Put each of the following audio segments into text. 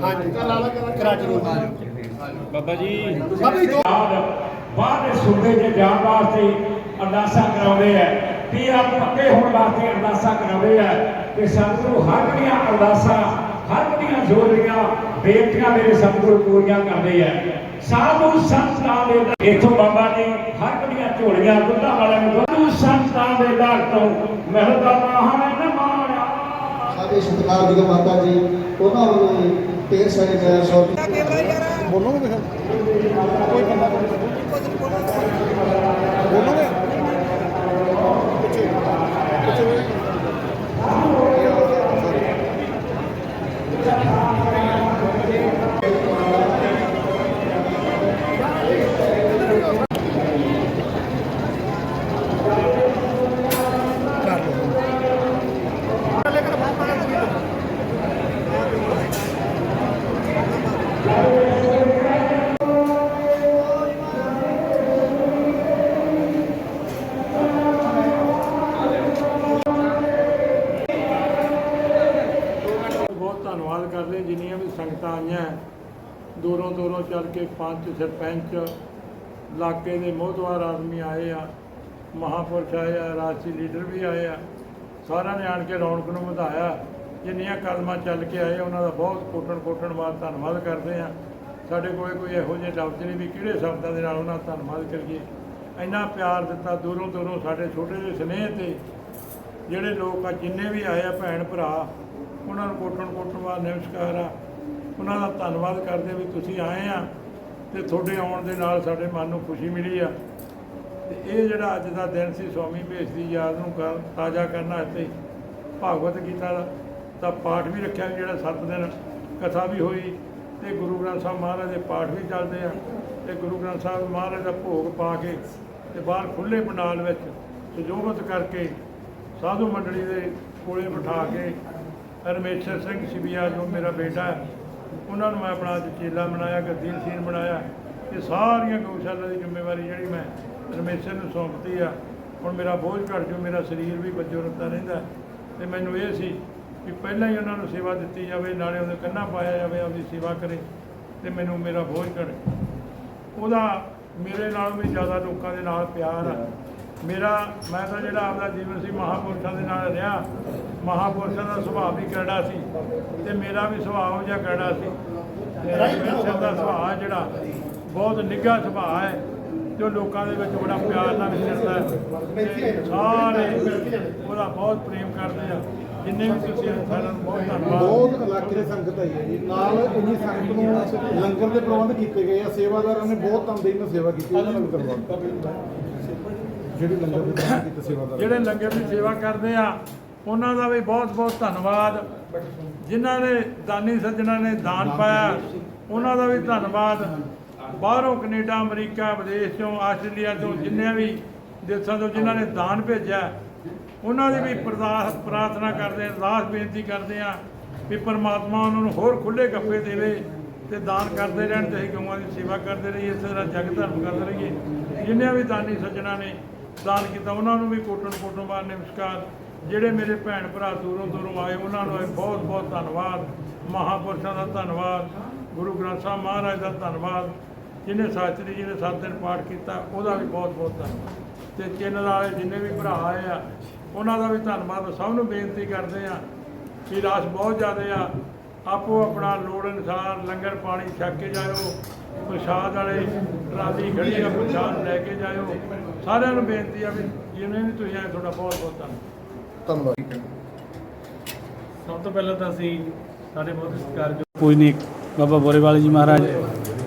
ਹਾਂਜੀ। ਕਰਾਚੀ ਨੂੰ ਬਾਬਾ ਜੀ। ਬਾਬਾ ਜੀ। ਦੋ ਬਾਹਰ ਦੇ ਸੂਬੇ 'ਚ ਜਾਣ ਵਾਸਤੇ ਅਰਦਾਸਾਂ ਕਰਾਉਂਦੇ ਆ ਪੀਰਾਂ ਪੱਕੇ ਹੋਣ ਵਾਸਤੇ ਅਰਦਾਸਾਂ ਕਰਾਉਂਦੇ ਆ ਕਿ ਸਤਿਗੁਰੂ ਹਰ ਦੀਆਂ ਅਰਦਾਸਾਂ ਹਰ ਦੀਆਂ ਜੋੜੀਆਂ ਬੇਨਤੀਆਂ ਮੇਰੇ ਸਤਿਗੁਰੂ ਪੂਰੀਆਂ ਕਰਦੇ ਆ। ਸਾਧੂ ਸੰਤਾਂ ਦੇ ਇਥੋਂ ਬਾਬਾ ਜੀ ਹਰ ਦੀਆਂ ਝੋਲੀਆਂ ਦੁੱਧਾਂ ਵਾਲਿਆਂ ਨੂੰ ਸਾਧੂ ਸੰਤਾਂ ਦੇ ਦਰ ਤੋਂ ਮਿਹਰਦਾ ਮਹਾਨ ਨ ਮਾਣਿਆ ਸਾਡੇ ਸਤਿਕਾਰਯੋਗ ਮਾਤਾ ਜੀ ਉਹਨਾਂ ਗੈਰ ਸੌ ਬੋਲੋਗੇ ਫਿਰ ਕੋਈ ਬੰਦਾ ਬੋਲੋਗੇ ਸੰਗਤਾਂ ਦੂਰੋਂ ਦੂਰੋਂ ਚੱਲ ਕੇ ਪੰਚ ਸਰਪੰਚ ਇਲਾਕੇ ਦੇ ਮੋਹਤਵਾਰ ਆਦਮੀ ਆਏ ਆ ਮਹਾਪੁਰਸ਼ ਆਏ ਆ ਰਾਜਸੀ ਲੀਡਰ ਵੀ ਆਏ ਆ। ਸਾਰਿਆਂ ਨੇ ਆਣ ਕੇ ਰੌਣਕ ਨੂੰ ਵਧਾਇਆ। ਜਿੰਨੀਆਂ ਕਦਮਾਂ ਚੱਲ ਕੇ ਆਏ, ਉਹਨਾਂ ਦਾ ਬਹੁਤ ਕੋਟਣ ਕੋਟਣ ਬਾਅਦ ਧੰਨਵਾਦ ਕਰਦੇ ਆ। ਸਾਡੇ ਕੋਲੇ ਕੋਈ ਇਹੋ ਜਿਹੇ ਲਫ਼ਜ਼ ਨਹੀਂ ਵੀ ਕਿਹੜੇ ਸ਼ਬਦਾਂ ਦੇ ਨਾਲ ਉਹਨਾਂ ਦਾ ਧੰਨਵਾਦ ਕਰੀਏ। ਇੰਨਾ ਪਿਆਰ ਦਿੱਤਾ ਦੂਰੋਂ ਦੂਰੋਂ ਸਾਡੇ ਛੋਟੇ ਜਿਹੇ ਸਨੇਹ ਤੇ, ਜਿਹੜੇ ਲੋਕ ਆ, ਜਿੰਨੇ ਵੀ ਆਏ ਆ ਭੈਣ ਭਰਾ ਉਹਨਾਂ ਨੂੰ ਕੋਟਣ ਕੋਟਣ ਬਾਅਦ ਨਮਸਕਾਰ ਆ। ਉਹਨਾਂ ਦਾ ਧੰਨਵਾਦ ਕਰਦੇ ਵੀ ਤੁਸੀਂ ਆਏ ਆ ਤੇ ਤੁਹਾਡੇ ਆਉਣ ਦੇ ਨਾਲ ਸਾਡੇ ਮਨ ਨੂੰ ਖੁਸ਼ੀ ਮਿਲੀ ਆ। ਤੇ ਇਹ ਜਿਹੜਾ ਅੱਜ ਦਾ ਦਿਨ ਸੀ ਸਵਾਮੀ ਭੇਸ ਦੀ ਯਾਦ ਨੂੰ ਕਰ- ਤਾਜ਼ਾ ਕਰਨਾ ਇੱਥੇ ਭਾਗਵਤ ਗੀਤਾ ਦਾ ਦਾ ਪਾਠ ਵੀ ਰੱਖਿਆ ਜਿਹੜਾ 7 ਦਿਨ ਕਥਾ ਵੀ ਹੋਈ ਤੇ ਗੁਰੂ ਗ੍ਰੰਥ ਸਾਹਿਬ ਮਹਾਰਾਜ ਦੇ ਪਾਠ ਵੀ ਚੱਲਦੇ ਆ ਤੇ ਗੁਰੂ ਗ੍ਰੰਥ ਸਾਹਿਬ ਮਹਾਰਾਜ ਦਾ ਭੋਗ ਪਾ ਕੇ ਤੇ ਬਾਹਰ ਖੁੱਲੇ ਪੰਡਾਲ ਵਿੱਚ ਸਜੋਬਤ ਕਰਕੇ ਸਾਧੂ ਮੰਡਲੀ ਦੇ ਕੋਲੇ ਬਿਠਾ ਕੇ ਰਮੇਸ਼ਰ ਸਿੰਘ ਸਿਬੀਆ ਜੋ ਮੇਰਾ ਬੇਟਾ ਉਹਨਾਂ ਨੂੰ ਮੈਂ ਆਪਣਾ ਅੱਜ ਚੇਲਾ ਬਣਾਇਆ ਗਰਦੀਨ ਸੀਨ ਬਣਾਇਆ। ਇਹ ਸਾਰੀਆਂ ਗਊਸ਼ਾਲਾ ਦੀ ਜ਼ਿੰਮੇਵਾਰੀ ਜਿਹੜੀ ਮੈਂ ਰਮੇਸ਼ਰ ਨੂੰ ਸੌਂਪਤੀ ਆ। ਹੁਣ ਮੇਰਾ ਬੋਝ ਘਟ ਜੋ ਮੇਰਾ ਸਰੀਰ ਵੀ ਬੱਜੋ ਰੱਤਾ ਰਹਿੰਦਾ ਤੇ ਮੈਨੂੰ ਇਹ ਸੀ ਕਿ ਪਹਿਲਾਂ ਹੀ ਉਹਨਾਂ ਨੂੰ ਸੇਵਾ ਦਿੱਤੀ ਜਾਵੇ, ਨਾਲੇ ਉਹਦੇ ਕੰਨਾਂ ਪਾਇਆ ਜਾਵੇ, ਆਪਦੀ ਸੇਵਾ ਕਰੇ ਤੇ ਮੈਨੂੰ ਮੇਰਾ ਬੋਝ ਘਟ ਉਹਦਾ ਮੇਰੇ ਨਾਲ ਵੀ ਜ਼ਿਆਦਾ ਲੋਕਾਂ ਦੇ ਨਾਲ ਪਿਆਰ ਆ। ਮੇਰਾ ਮੈਂ ਤਾਂ ਜਿਹੜਾ ਆਪਦਾ ਜੀਵਨ ਸੀ ਮਹਾਪੁਰਸ਼ਾਂ ਦੇ ਨਾਲ ਰਿਹਾ ਮਹਾਪੁਰਸ਼ਾਂ ਦਾ ਸੁਭਾਅ ਵੀ ਕਿਹੜਾ ਸੀ ਤੇ ਮੇਰਾ ਵੀ ਸੁਭਾਅ ਜਿਹਾ ਕਿਹੜਾ ਸੀ। ਤੇ ਦਾ ਸੁਭਾਅ ਜਿਹੜਾ ਬਹੁਤ ਨਿੱਘਾ ਸੁਭਾਅ ਹੈ ਜੋ ਲੋਕਾਂ ਦੇ ਵਿੱਚ ਬੜਾ ਪਿਆਰ ਨਾਲ ਵਿਚਰਦਾ ਸਾਰੇ ਉਹਦਾ ਬਹੁਤ ਪ੍ਰੇਮ ਕਰਦੇ ਆ। ਜਿੰਨੇ ਵੀ ਤੁਸੀਂ ਆਏ, ਸਾਰਿਆਂ ਨੂੰ ਬਹੁਤ ਧੰਨਵਾਦ। ਬਹੁਤ ਇਲਾਕੇ ਦੀ ਸੰਗਤ ਆਈ ਹੈ ਜੀ। ਨਾਲ ਇੰਨੀ ਸੰਗਤ ਨੂੰ ਲੰਗਰ ਦੇ ਪ੍ਰਬੰਧ ਕੀਤੇ ਗਏ ਆ। ਸੇਵਾਦਾਰਾਂ ਨੇ ਬਹੁਤ ਤਨਦੇਹੀ ਨਾਲ ਸੇਵਾ ਕੀਤੀ ਉਹਨਾਂ ਦਾ ਵੀ ਜਿਹੜੇ ਲੰਗਰ ਦੇ ਜਿਹੜੇ ਲੰਗਰ ਸੇਵਾ ਕਰਦੇ ਆ ਉਹਨਾਂ ਦਾ ਵੀ ਬਹੁਤ ਬਹੁਤ ਧੰਨਵਾਦ। ਜਿਨ੍ਹਾਂ ਨੇ ਦਾਨੀ ਸੱਜਣਾ ਨੇ ਦਾਨ ਪਾਇਆ ਉਹਨਾਂ ਦਾ ਵੀ ਧੰਨਵਾਦ। ਬਾਹਰੋਂ ਕੈਨੇਡਾ ਅਮਰੀਕਾ ਵਿਦੇਸ਼ ਤੋਂ ਆਸਟ੍ਰੇਲੀਆ ਤੋਂ ਜਿੰਨੇ ਵੀ ਦੇਸ਼ਾਂ ਤੋਂ ਜਿਨ੍ਹਾਂ ਨੇ ਦਾਨ ਭੇਜਿਆ ਉਹਨਾਂ ਦੀ ਵੀ ਪ੍ਰਦਾਸ ਪ੍ਰਾਰਥਨਾ ਕਰਦੇ ਆ ਅਰਦਾਸ ਬੇਨਤੀ ਕਰਦੇ ਆ ਵੀ ਪਰਮਾਤਮਾ ਉਹਨਾਂ ਨੂੰ ਹੋਰ ਖੁੱਲੇ ਗੱਫੇ ਦੇਵੇ ਤੇ ਦਾਨ ਕਰਦੇ ਰਹਿਣ ਤੇ ਅਸੀਂ ਗਊਆਂ ਦੀ ਸੇਵਾ ਕਰਦੇ ਰਹੀਏ ਇਸੇ ਤਰ੍ਹਾਂ ਜਗ ਧਰਮ ਕਰਦੇ ਰਹੀਏ। ਜਿੰਨੇ ਵੀ ਦਾਨੀ ਸੱਜਣਾ ਨੇ ਦਾਨ ਕੀਤਾ, ਉਹਨਾਂ ਨੂੰ ਵੀ ਕੋਟਣ ਕੋਟਣ ਬਾਰ ਨਮਸਕਾਰ। ਜਿਹੜੇ ਮੇਰੇ ਭੈਣ ਭਰਾ ਦੂਰੋਂ ਦੂਰੋਂ ਆਏ, ਉਹਨਾਂ ਨੂੰ ਵੀ ਬਹੁਤ ਬਹੁਤ ਧੰਨਵਾਦ। ਮਹਾਪੁਰਸ਼ਾਂ ਦਾ ਧੰਨਵਾਦ, ਗੁਰੂ ਗ੍ਰੰਥ ਸਾਹਿਬ ਮਹਾਰਾਜ ਦਾ ਧੰਨਵਾਦ ਜਿਹਨੇ ਸ਼ਾਸਤਰੀ ਜੀ ਨੇ ਸੱਤ ਦਿਨ ਪਾਠ ਕੀਤਾ, ਉਹਦਾ ਵੀ ਬਹੁਤ ਬਹੁਤ ਧੰਨਵਾਦ। ਤੇ ਚੈਨਲ ਵਾਲੇ ਜਿੰਨੇ ਵੀ ਭਰਾ ਆਏ ਆ, ਉਹਨਾਂ ਦਾ ਵੀ ਧੰਨਵਾਦ। ਸਭ ਨੂੰ ਬੇਨਤੀ ਕਰਦੇ ਆ ਕਿ ਰਾਸ਼ ਬਹੁਤ ਜ਼ਿਆਦਾ ਆ। ਆਪੋ ਆਪਣਾ ਲੋੜ ਅਨੁਸਾਰ ਲੰਗਰ ਪਾਣੀ ਛੱਕ ਕੇ ਜਾਇਓ, ਪ੍ਰਸ਼ਾਦ ਵਾਲੇ ਟਰਾਲੀ ਖੜੀ ਆ ਪ੍ਰਸ਼ਾਦ ਲੈ ਕੇ ਜਾਇਓ। ਸਾਰਿਆਂ ਨੂੰ ਬੇਨਤੀ ਆ ਵੀ ਜਿਵੇਂ ਵੀ ਤੁਸੀਂ ਆਏ ਤੁਹਾਡਾ ਬਹੁਤ ਬਹੁਤ ਧੰਨਵਾਦ। ਧੰਨਵਾਦ। ਸਭ ਤੋਂ ਪਹਿਲਾਂ ਤਾਂ ਅਸੀਂ ਸਾਡੇ ਬਹੁਤ ਸਤਿਕਾਰਯੋਗ ਪੂਜਨੀਕ ਬਾਬਾ ਬੋਰੇਵਾਲ ਜੀ ਮਹਾਰਾਜ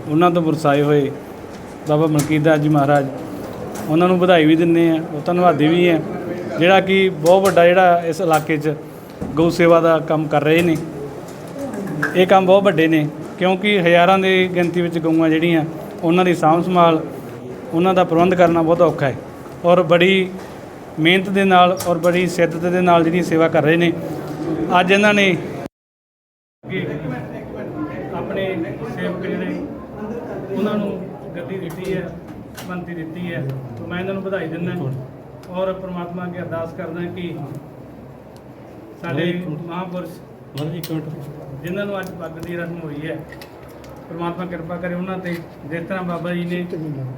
ਉਹਨਾਂ ਤੋਂ ਵਰਸਾਏ ਹੋਏ ਬਾਬਾ ਮਲਕੀਤ ਦਾਸ ਜੀ ਮਹਾਰਾਜ ਉਹਨਾਂ ਨੂੰ ਵਧਾਈ ਵੀ ਦਿੰਦੇ ਆ ਉਹ ਧੰਨਵਾਦੀ ਵੀ ਹੈ ਜਿਹੜਾ ਕਿ ਬਹੁਤ ਵੱਡਾ ਜਿਹੜਾ ਇਸ ਇਲਾਕੇ 'ਚ ਗਊ ਸੇਵਾ ਦਾ ਕੰਮ ਕਰ ਰਹੇ ਨੇ। ਇਹ ਕੰਮ ਬਹੁਤ ਵੱਡੇ ਨੇ ਕਿਉਂਕਿ ਹਜ਼ਾਰਾਂ ਦੀ ਗਿਣਤੀ ਵਿੱਚ ਗਊਆਂ ਜਿਹੜੀਆਂ ਉਹਨਾਂ ਦੀ ਸਾਂਭ ਸੰਭਾਲ ਉਹਨਾਂ ਦਾ ਪ੍ਰਬੰਧ ਕਰਨਾ ਬਹੁਤ ਔਖਾ ਹੈ ਔਰ ਬੜੀ ਮਿਹਨਤ ਦੇ ਨਾਲ ਔਰ ਬੜੀ ਸਿੱਧਤ ਦੇ ਨਾਲ ਜਿਹੜੀ ਸੇਵਾ ਕਰ ਰਹੇ ਨੇ ਅੱਜ ਇਹਨਾਂ ਨੇ ਆਪਣੇ ਸੇਵਕ ਜਿਹੜੇ ਉਹਨਾਂ ਨੂੰ ਗੱਦੀ ਦਿੱਤੀ ਹੈ ਮੰਤੀ ਦਿੱਤੀ ਹੈ ਤਾਂ ਮੈਂ ਇਹਨਾਂ ਨੂੰ ਵਧਾਈ ਦਿੰਦਾ ਔਰ ਪ੍ਰਮਾਤਮਾ ਅੱਗੇ ਅਰਦਾਸ ਕਰਦਾ ਕਿ ਸਾਡੇ ਮਹਾਂਪੁਰਸ਼ ਜਿਨ੍ਹਾਂ ਨੂੰ ਅੱਜ ਪੱਗ ਦੀ ਰਸਮ ਹੋਈ ਹੈ ਪਰਮਾਤਮਾ ਕਿਰਪਾ ਕਰੇ ਉਹਨਾਂ ਤੇ ਜਿਸ ਤਰ੍ਹਾਂ ਬਾਬਾ ਜੀ ਨੇ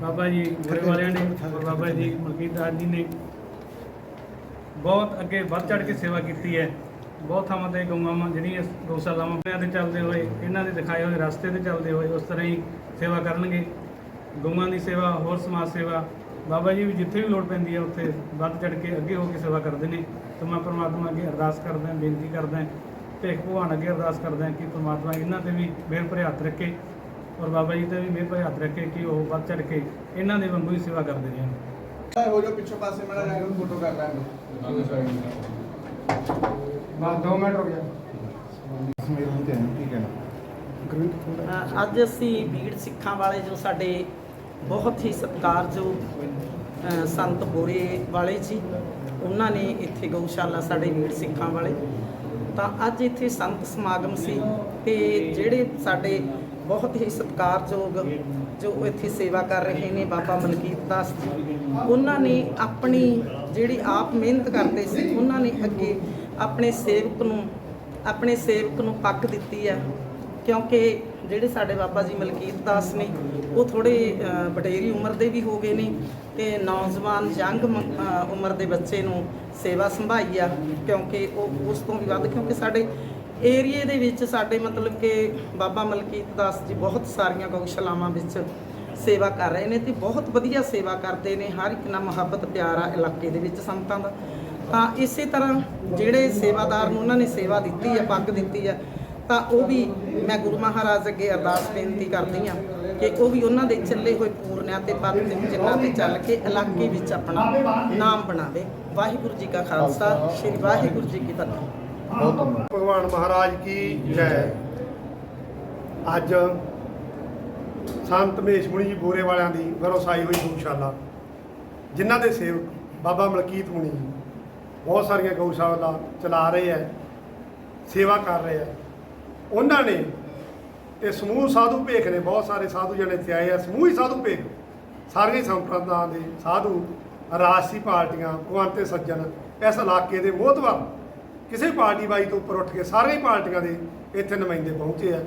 ਬਾਬਾ ਜੀ ਗੁਰੇ ਵਾਲਿਆਂ ਨੇ ਔਰ ਬਾਬਾ ਜੀ ਮਲਕੀਤ ਦਾਸ ਜੀ ਨੇ ਬਹੁਤ ਅੱਗੇ ਵੱਧ ਚੜ ਕੇ ਸੇਵਾ ਕੀਤੀ ਹੈ। ਬਹੁਤ ਥਾਵਾਂ ਤੇ ਗਊਆਂ ਜਿਹੜੀਆਂ ਗਊਸ਼ਾਲਾਵਾਂ ਤੇ ਚੱਲਦੇ ਹੋਏ ਇਹਨਾਂ ਦੇ ਦਿਖਾਏ ਹੋਏ ਰਸਤੇ ਤੇ ਚੱਲਦੇ ਹੋਏ ਉਸ ਤਰ੍ਹਾਂ ਹੀ ਸੇਵਾ ਕਰਨਗੇ। ਗਊਆਂ ਦੀ ਸੇਵਾ ਹੋਰ ਸਮਾਜ ਸੇਵਾ ਬਾਬਾ ਜੀ ਵੀ ਜਿੱਥੇ ਵੀ ਲੋੜ ਪੈਂਦੀ ਹੈ ਉੱਥੇ ਵੱਧ ਚੜ ਕੇ ਅੱਗੇ ਹੋ ਕੇ ਸੇਵਾ ਕਰਦੇ ਨੇ। ਤੇ ਮੈਂ ਪ੍ਰਮਾਤਮਾ ਅੱਗੇ ਅਰਦਾਸ ਕਰਦਾ ਬੇਨਤੀ ਕਰਦਾ ਭੇਖ ਭਗਵਾਨ ਅੱਗੇ ਅਰਦਾਸ ਕਰਦਾ ਕਿ ਪ੍ਰਮਾਤਮਾ ਇਹਨਾਂ ਤੇ ਵੀ ਮਿਹਰ ਭਰੇ ਹੱਥ ਰੱਖੇ ਔਰ ਬਾਬਾ ਜੀ ਤੇ ਵੀ ਮਿਹਰ ਭਰੇ ਹੱਥ ਰੱਖੇ ਕਿ ਉਹ ਵੱਧ ਚੜ ਕੇ ਇਹਨਾਂ ਦੇ ਵਾਂਗੂ ਹੀ ਸੇਵਾ ਕਰਦੇ ਰਹਿਣ। ਹੋ ਜਾਓ ਪਿੱਛੋਂ ਪਾਸੇ ਮੇਰਾ ਜਾ ਕੇ ਫੋਟੋ ਕਰ ਲਾਂਗੇ। ਬਸ 2 ਮਿੰਟ ਹੋ ਗਿਆ ਤੇ ਅੱਜ ਅਸੀਂ ਬੀੜ ਸਿੱਖਾਂ ਵਾਲੇ ਜੋ ਸਾਡੇ ਬਹੁਤ ਹੀ ਸਤਿਕਾਰਯੋਗ ਸੰਤ ਬੋਰੇ ਵਾਲੇ ਜੀ ਉਹਨਾਂ ਨੇ ਇੱਥੇ ਗਊਸ਼ਾਲਾ ਸਾਡੇ ਬੀੜ ਸਿੱਖਾਂ ਵਾਲੇ ਤਾਂ ਅੱਜ ਇੱਥੇ ਸੰਤ ਸਮਾਗਮ ਸੀ ਤੇ ਜਿਹੜੇ ਸਾਡੇ ਬਹੁਤ ਹੀ ਸਤਿਕਾਰਯੋਗ ਜੋ ਇੱਥੇ ਸੇਵਾ ਕਰ ਰਹੇ ਨੇ ਬਾਬਾ ਮਲਕੀਤ ਦਾਸ ਜੀ, ਉਹਨਾਂ ਨੇ ਆਪਣੀ ਜਿਹੜੀ ਆਪ ਮਿਹਨਤ ਕਰਦੇ ਸੀ, ਉਹਨਾਂ ਨੇ ਅੱਗੇ ਆਪਣੇ ਸੇਵਕ ਨੂੰ, ਆਪਣੇ ਸੇਵਕ ਨੂੰ ਪੱਕ ਦਿੱਤੀ ਆ ਕਿਉਂਕਿ ਜਿਹੜੇ ਸਾਡੇ ਬਾਬਾ ਜੀ ਮਲਕੀਤ ਦਾਸ ਨੇ, ਉਹ ਥੋੜੇ ਬਟੇਰੀ ਉਮਰ ਦੇ ਵੀ ਹੋ ਗਏ ਨੇ ਤੇ ਨੌਜਵਾਨ ਯੰਗ ਉਮਰ ਦੇ ਬੱਚੇ ਨੂੰ ਸੇਵਾ ਸੰਭਾਈ ਆ, ਕਿਉਂਕਿ ਉਹ ਉਸ ਤੋਂ ਵੀ ਵੱਧ, ਕਿਉਂਕਿ ਸਾਡੇ ਏਰੀਏ ਦੇ ਵਿੱਚ ਸਾਡੇ ਮਤਲਬ ਕਿ ਬਾਬਾ ਮਲਕੀਤ ਦਾਸ ਜੀ ਬਹੁਤ ਸਾਰੀਆਂ ਗਊਸ਼ਾਲਾਵਾਂ ਵਿੱਚ ਸੇਵਾ ਕਰ ਰਹੇ ਨੇ ਤੇ ਬਹੁਤ ਵਧੀਆ ਸੇਵਾ ਕਰਦੇ ਨੇ, ਹਰ ਇੱਕ ਨਾਲ ਮੁਹੱਬਤ, ਪਿਆਰ ਆ ਇਲਾਕੇ ਦੇ ਵਿੱਚ ਸੰਤਾਂ ਦਾ। ਤਾਂ ਇਸੇ ਤਰ੍ਹਾਂ ਜਿਹੜੇ ਸੇਵਾਦਾਰ ਨੂੰ ਉਹਨਾਂ ਨੇ ਸੇਵਾ ਦਿੱਤੀ ਹੈ ਪੱਗ ਦਿੱਤੀ ਆ ਤਾਂ ਉਹ ਵੀ ਮੈਂ ਗੁਰੂ ਮਹਾਰਾਜ ਅੱਗੇ ਅਰਦਾਸ ਬੇਨਤੀ ਕਰਦੀ ਹਾਂ ਕਿ ਉਹ ਵੀ ਉਹਨਾਂ ਦੇ ਚੱਲੇ ਹੋਏ ਪੂਰਨਿਆਂ ਤੇ ਪੱਗ ਦੇ ਜਿੰਨਾਂ ਤੇ ਚੱਲ ਕੇ ਇਲਾਕੇ ਵਿੱਚ ਆਪਣਾ ਨਾਮ ਬਣਾਵੇ। ਵਾਹਿਗੁਰੂ ਜੀ ਕਾ ਖਾਲਸਾ, ਸ੍ਰੀ ਵਾਹਿਗੁਰੂ ਜੀ ਕੀ ਫਤਿਹ। ਭਗਵਾਨ ਮਹਾਰਾਜ ਕੀ ਜੈ। ਅੱਜ ਸੰਤ ਮਹੇਸ਼ ਮੁਨੀ ਜੀ ਬੋਰੇ ਵਾਲਿਆਂ ਦੀ ਵਰੋਸਾਈ ਹੋਈ ਗਊਸ਼ਾਲਾ, ਜਿਨ੍ਹਾਂ ਦੇ ਸੇਵਕ ਬਾਬਾ ਮਲਕੀਤ ਮੁਨੀ ਬਹੁਤ ਸਾਰੀਆਂ ਗਊਸ਼ਾਲਾ ਚਲਾ ਰਹੇ ਹੈ, ਸੇਵਾ ਕਰ ਰਹੇ ਹੈ। ਉਹਨਾਂ ਨੇ ਇਹ ਸਮੂਹ ਸਾਧੂ ਭੇਖ ਨੇ, ਬਹੁਤ ਸਾਰੇ ਸਾਧੂ ਜਣੇ ਇੱਥੇ ਆਏ ਆ, ਸਮੂਹ ਹੀ ਸਾਧੂ ਭੇਖ। ਸਾਰੀਆਂ ਹੀ ਸੰਪਰਦਾਵਾਂ ਦੇ ਸਾਧੂ, ਰਾਜਸੀ ਪਾਰਟੀਆਂ, ਭਗਵੰਤੇ ਸੱਜਣ, ਇਸ ਇਲਾਕੇ ਦੇ ਮੋਹਤਵਰ ਕਿਸੇ ਪਾਰਟੀ ਬਾਈ ਤੋਂ ਉੱਪਰ ਉੱਠ ਕੇ ਸਾਰੀਆਂ ਹੀ ਪਾਰਟੀਆਂ ਦੇ ਇੱਥੇ ਨੁਮਾਇੰਦੇ ਪਹੁੰਚੇ ਆ।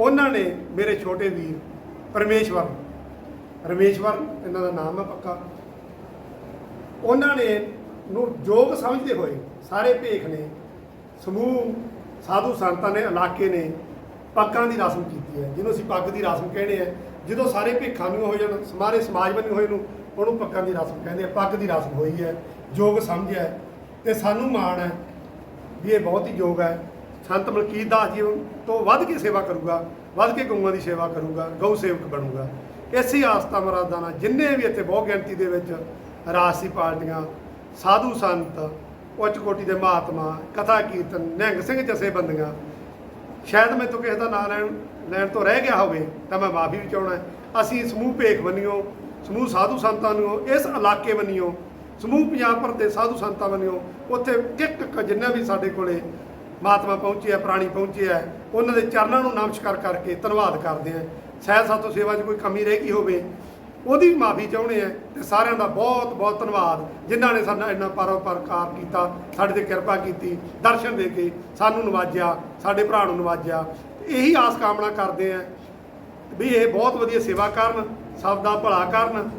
ਉਹਨਾਂ ਨੇ ਮੇਰੇ ਛੋਟੇ ਵੀਰ ਪਰਮੇਸ਼ਵਰ, ਰਮੇਸ਼ਵਰ, ਇਹਨਾਂ ਦਾ ਨਾਮ ਹੈ ਪੱਕਾ। ਉਹਨਾਂ ਨੇ ਨੂੰ ਯੋਗ ਸਮਝਦੇ ਹੋਏ ਸਾਰੇ ਭੇਖ ਨੇ ਸਮੂਹ ਸਾਧੂ ਸੰਤਾਂ ਨੇ ਇਲਾਕੇ ਨੇ ਪੱਗਾਂ ਦੀ ਰਸਮ ਕੀਤੀ ਹੈ, ਜਿਹਨੂੰ ਅਸੀਂ ਪੱਗ ਦੀ ਰਸਮ ਕਹਿੰਦੇ ਆ ਜਦੋਂ ਸਾਰੇ ਭੇਖਾਂ ਨੂੰ ਹੋ ਜਾਣ, ਸਾਰੇ ਸਮਾਜ ਬਣੇ ਹੋਏ ਨੂੰ, ਉਹਨੂੰ ਪੱਗਾਂ ਦੀ ਰਸਮ ਕਹਿੰਦੇ ਆ ਪੱਗ ਦੀ ਰਸਮ ਹੋਈ ਹੈ ਯੋਗ ਸਮਝਿਆ ਹੈ। ਤੇ ਸਾਨੂੰ ਮਾਣ ਹੈ ਵੀ ਇਹ ਬਹੁਤ ਹੀ ਯੋਗ ਹੈ। ਸੰਤ ਮਲਕੀਤ ਦਾਸ ਜੀ ਤੋਂ ਵੱਧ ਕੇ ਸੇਵਾ ਕਰੂਗਾ, ਵੱਧ ਕੇ ਗਊਆਂ ਦੀ ਸੇਵਾ ਕਰੂਗਾ, ਗਊ ਸੇਵਕ ਬਣੂਗਾ। ਇਸੇ ਆਸਤਾ ਮਰਾਦਾਂ ਨਾਲ ਜਿੰਨੇ ਵੀ ਇੱਥੇ ਬਹੁ ਗਿਣਤੀ ਦੇ ਵਿੱਚ ਰਾਸ਼ੀ ਪਾਰਟੀਆਂ, ਸਾਧੂ ਸੰਤ ਉੱਚ ਕੋਟੀ ਦੇ ਮਹਾਤਮਾ, ਕਥਾ, ਕੀਰਤਨ, ਨਿਹੰਗ ਸਿੰਘ ਜਥੇਬੰਦੀਆਂ। ਸ਼ਾਇਦ ਮੈਂ ਤੋਂ ਕਿਸੇ ਦਾ ਨਾਂ ਲੈਣ ਲੈਣ ਤੋਂ ਰਹਿ ਗਿਆ ਹੋਵੇ, ਤਾਂ ਮੈਂ ਮਾਫੀ ਵੀ ਚਾਹਣਾ ਅਸੀਂ ਸਮੂਹ ਭੇਖ ਬੰਨਿਓ ਸਮੂਹ ਸਾਧੂ ਸੰਤਾਂ ਨੂੰ ਇਸ ਇਲਾਕੇ ਬੰਨਿਓ ਸਮੂਹ ਪੰਜਾਬ ਭਰ ਦੇ ਸਾਧੂ ਸੰਤਾਂ ਬੰਨਿਓ ਉੱਥੇ ਇੱਕ ਇੱਕ ਜਿੰਨਾ ਵੀ ਸਾਡੇ ਕੋਲੇ ਮਹਾਤਮਾ ਪਹੁੰਚੇ ਆ, ਪ੍ਰਾਣੀ ਪਹੁੰਚੇ ਆ, ਉਹਨਾਂ ਦੇ ਚਰਨਾਂ ਨੂੰ ਨਮਸਕਾਰ ਕਰਕੇ ਧੰਨਵਾਦ ਕਰਦੇ ਆ ਸ਼ਾਇਦ ਸਾਤੋਂ ਸੇਵਾ 'ਚ ਕੋਈ ਕਮੀ ਰਹਿ ਗਈ ਹੋਵੇ ਉਹਦੀ ਵੀ ਮਾਫੀ ਚਾਹੁੰਦੇ ਆ ਤੇ ਸਾਰਿਆਂ ਦਾ ਬਹੁਤ ਬਹੁਤ ਧੰਨਵਾਦ ਜਿਨ੍ਹਾਂ ਨੇ ਸਾਡਾ ਇੰਨਾ ਪਰਉਪਕਾਰ ਕੀਤਾ, ਸਾਡੇ ਤੇ ਕਿਰਪਾ ਕੀਤੀ, ਦਰਸ਼ਨ ਦੇ ਕੇ ਸਾਨੂੰ ਨਵਾਜਿਆ, ਸਾਡੇ ਭਰਾ ਨੂੰ ਨਵਾਜਿਆ। ਇਹੀ ਆਸ ਕਾਮਨਾ ਕਰਦੇ ਆ ਵੀ ਇਹ ਬਹੁਤ ਵਧੀਆ ਸੇਵਾ ਕਰਨ, ਸਭ ਦਾ ਭਲਾ ਕਰਨ।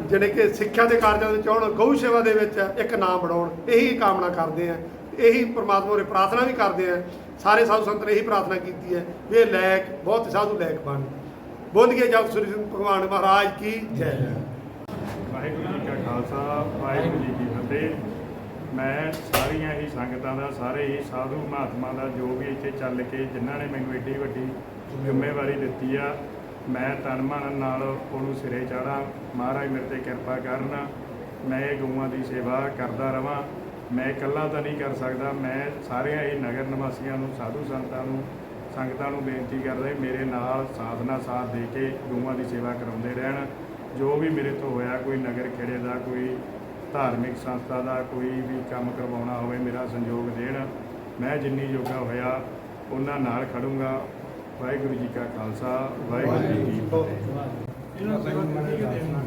ਜਿਹੜੇ ਕਿ ਸਿੱਖਿਆ ਦੇ ਕਾਰਜਾਂ ਵਿੱਚ ਆਉਣ, ਗਊ ਸੇਵਾ ਦੇ ਵਿੱਚ ਇੱਕ ਨਾਮ ਬਣਾਉਣ, ਇਹੀ ਕਾਮਨਾ ਕਰਦੇ ਆ। ਇਹੀ ਪ੍ਰਮਾਤਮਾ ਉਰੇ ਪ੍ਰਾਰਥਨਾ ਵੀ ਕਰਦੇ ਆ। ਸਾਰੇ ਸਾਧੂ ਸੰਤ ਨੇ ਇਹੀ ਪ੍ਰਾਰਥਨਾ ਕੀਤੀ ਹੈ ਵੀ ਇਹ ਲੈਕ, ਬਹੁਤ ਸਾਧੂ ਲੈਕ ਬਣ। ਬੋਲੀਏ ਜਪ ਸ੍ਰੀ ਭਗਵਾਨ ਮਹਾਰਾਜ ਕੀ ਜੈ। ਵਾਹਿਗੁਰੂ ਜੀ ਕਾ ਖਾਲਸਾ, ਵਾਹਿਗੁਰੂ ਜੀ ਕੀ ਫਤਿਹ। ਮੈਂ ਸਾਰੀਆਂ ਹੀ ਸੰਗਤਾਂ ਦਾ, ਸਾਰੇ ਹੀ ਸਾਧੂ ਮਹਾਤਮਾ ਦਾ, ਜੋ ਵੀ ਇੱਥੇ ਚੱਲ ਕੇ ਜਿਨ੍ਹਾਂ ਨੇ ਮੈਨੂੰ ਏਡੀ ਵੱਡੀ ਜ਼ਿੰਮੇਵਾਰੀ ਦਿੱਤੀ ਆ, ਮੈਂ ਤਨ ਮਨ ਨਾਲ ਉਹਨੂੰ ਸਿਰੇ ਚਾੜਾਂ। ਮਹਾਰਾਜ ਮੇਰੇ ਤੇ ਕਿਰਪਾ ਕਰਨ। ਮੈਂ ਇਹ ਗਊਆਂ ਦੀ ਸੇਵਾ ਕਰਦਾ ਰਵਾਂ। ਮੈਂ ਇਕੱਲਾ ਤਾਂ ਨਹੀਂ ਕਰ ਸਕਦਾ। ਮੈਂ ਸਾਰਿਆਂ ਹੀ ਨਗਰ ਨਿਵਾਸੀਆਂ ਨੂੰ, ਸਾਧੂ ਸੰਤਾਂ ਨੂੰ ਸੰਗਤਾਂ ਨੂੰ ਬੇਨਤੀ ਕਰਦਾ ਮੇਰੇ ਨਾਲ ਸਾਧਨਾ ਸਾਥ ਦੇ ਕੇ ਗਊਆਂ ਦੀ ਸੇਵਾ ਕਰਾਉਂਦੇ ਰਹਿਣ। ਜੋ ਵੀ ਮੇਰੇ ਤੋਂ ਹੋਇਆ ਕੋਈ ਨਗਰ ਖੇੜੇ ਦਾ ਕੋਈ ਧਾਰਮਿਕ ਸੰਸਥਾ ਦਾ ਕੋਈ ਵੀ ਕੰਮ ਕਰਵਾਉਣਾ ਹੋਵੇ ਮੇਰਾ ਸੰਯੋਗ ਦੇਣ। ਮੈਂ ਜਿੰਨੀ ਜੋਗਾ ਹੋਇਆ ਉਹਨਾਂ ਨਾਲ ਖੜੂੰਗਾ। ਵਾਹਿਗੁਰੂ ਜੀ ਕਾ ਖਾਲਸਾ ਵਾਹਿਗੁਰੂ ਜੀ ਕੀ ਫਤਿਹ। ਇਹਨਾਂ ਸੇਵਾ ਕਰਨੀ ਕਿ ਦੇਣਾ